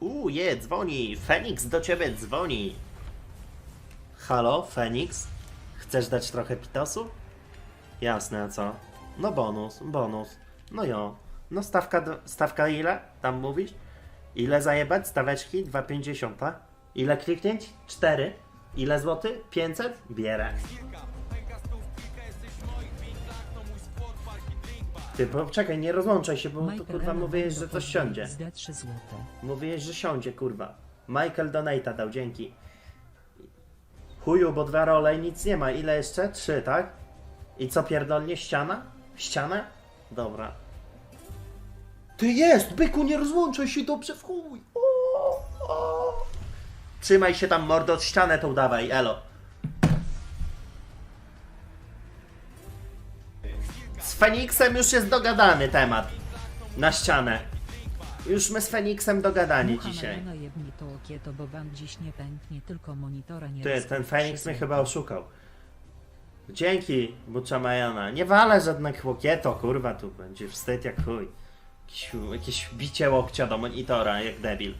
Uuu, je, dzwoni. Feniks do ciebie dzwoni. Halo, Feniks? Chcesz dać trochę pitosu? Jasne, a co? No bonus, bonus. No jo. No stawka, stawka ile? Tam mówisz? Ile zajebać? Staweczki? 2,50, tak? Ile kliknięć? 4. Ile złoty? 500? Bierę. Ty, bo czekaj, nie rozłączaj się, bo Michael kurwa mówiłeś, że coś siądzie. XD 3 złote. Mówiłeś, że siądzie, kurwa. Michael Donata dał, dzięki. Chuju, bo dwa role i nic nie ma. Ile jeszcze? Trzy, tak? I co pierdolnie? Ściana? Ścianę? Dobra. Ty jest! Byku, nie rozłączaj się, dobrze w chuj! O, o. Trzymaj się tam, mordo, ścianę tą dawaj, elo. Feniksem już jest dogadany temat. Na ścianę. Już my z Feniksem dogadani dzisiaj. Mariana jebni to okieto, bo wam dziś nie pęknie, tylko monitora nie Ty, ten Feniks mnie chyba oszukał. Dzięki, Bucza Majana. Nie walę żadnych łokieto, kurwa, tu będzie wstyd jak chuj. Jakieś, jakieś bicie łokcia do monitora, jak debil.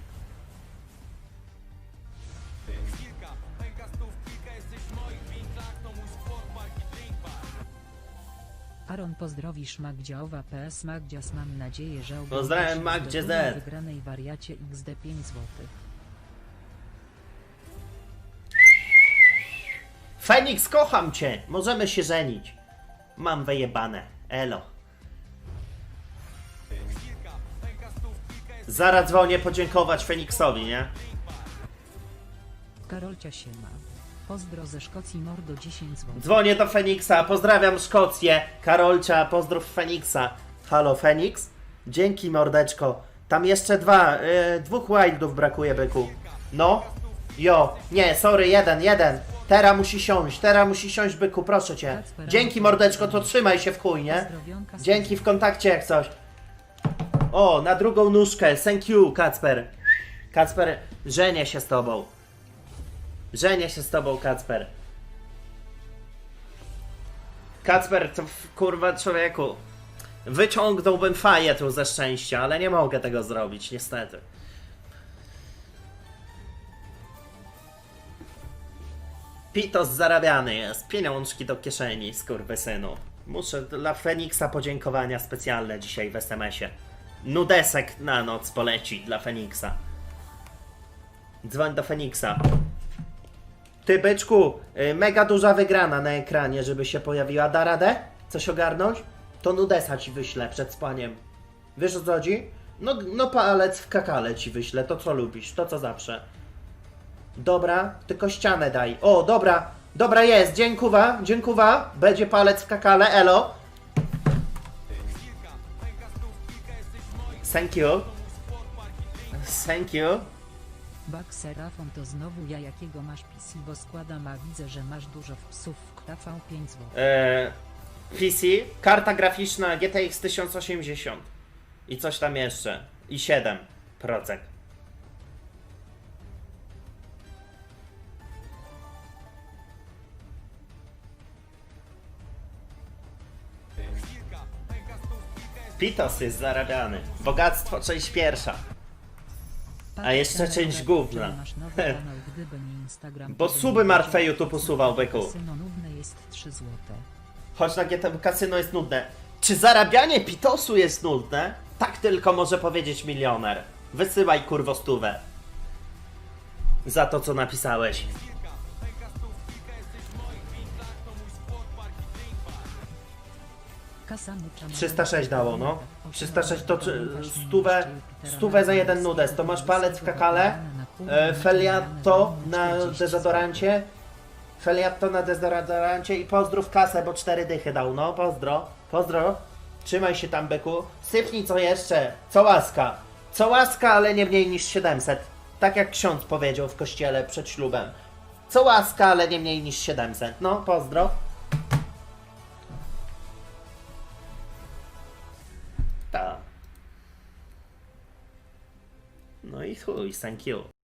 Aaron pozdrowisz Magdziowa PS Magdzias mam nadzieję, że oglądasz Pozdrawiam Magdzie do Z. wygranej wariacie XD 5 złotych. Feniks, kocham cię! Możemy się żenić. Mam wyjebane. Elo. Zaraz dzwonię podziękować Feniksowi, nie? Karolcia się ma. Pozdro ze Szkocji Mordo 10 zł. Dzwonię do Feniksa, pozdrawiam Szkocję. Karolcia, pozdrów Feniksa. Halo Feniks? Dzięki mordeczko. Tam jeszcze dwa, yy, dwóch wildów brakuje byku. No? Jo, nie, sorry, jeden, jeden. Tera musi siąść, tera musi siąść byku, proszę cię. Dzięki mordeczko, to trzymaj się w chuj, nie? Dzięki w kontakcie jak coś. O, na drugą nóżkę, thank you Kacper. Kacper, żenię się z tobą. Żenię się z tobą, Kacper. Kacper, to kurwa człowieku. Wyciągnąłbym faję tu ze szczęścia, ale nie mogę tego zrobić, niestety. Pitos zarabiany jest, pieniążki do kieszeni, skurwysynu. Muszę dla Feniksa podziękowania specjalne dzisiaj w SMS-ie. Nudesek na noc poleci dla Feniksa. Dzwoń do Feniksa. Ty byczku, y, mega duża wygrana na ekranie, żeby się pojawiła. Da radę? Coś ogarnąć? To Nudesa ci wyślę przed spaniem. Wiesz o co chodzi? No, no palec w kakale ci wyślę, to co lubisz, to co zawsze. Dobra, tylko ścianę daj. O, dobra, dobra jest, dziękuwa, dziękuwa. Będzie palec w kakale, elo. Thank you. Thank you. Bak Serafon to znowu ja jakiego masz PC, bo składam, a widzę, że masz dużo w psów. KV 5 zł. E, PC, karta graficzna GTX 1080 i coś tam jeszcze. I 7%. Pitos jest zarabiany. Bogactwo część pierwsza. A jeszcze część gówna. Masz nowy kanał, gdyby nie Instagram. Bo suby nie martwe wiedział, YouTube'u co suwał, to byku. Kasyno nudne jest 3 złote. Choć na GT kasyno jest nudne. Czy zarabianie pitosu jest nudne? Tak tylko może powiedzieć milioner. Wysyłaj kurwo stówę. Za to co napisałeś. 306 dało, no. 306 to czy- stówę, stówę za jeden nudes. To masz palec w kakale, e, feliato na dezodorancie, feliato na dezodorancie i pozdrów kasę, bo cztery dychy dał, no. Pozdro, pozdro. Trzymaj się tam, byku. Sypnij co jeszcze. Co łaska. Co łaska, ale nie mniej niż 700. Tak jak ksiądz powiedział w kościele przed ślubem. Co łaska, ale nie mniej niż 700. No, pozdro. No i chuj, thank you.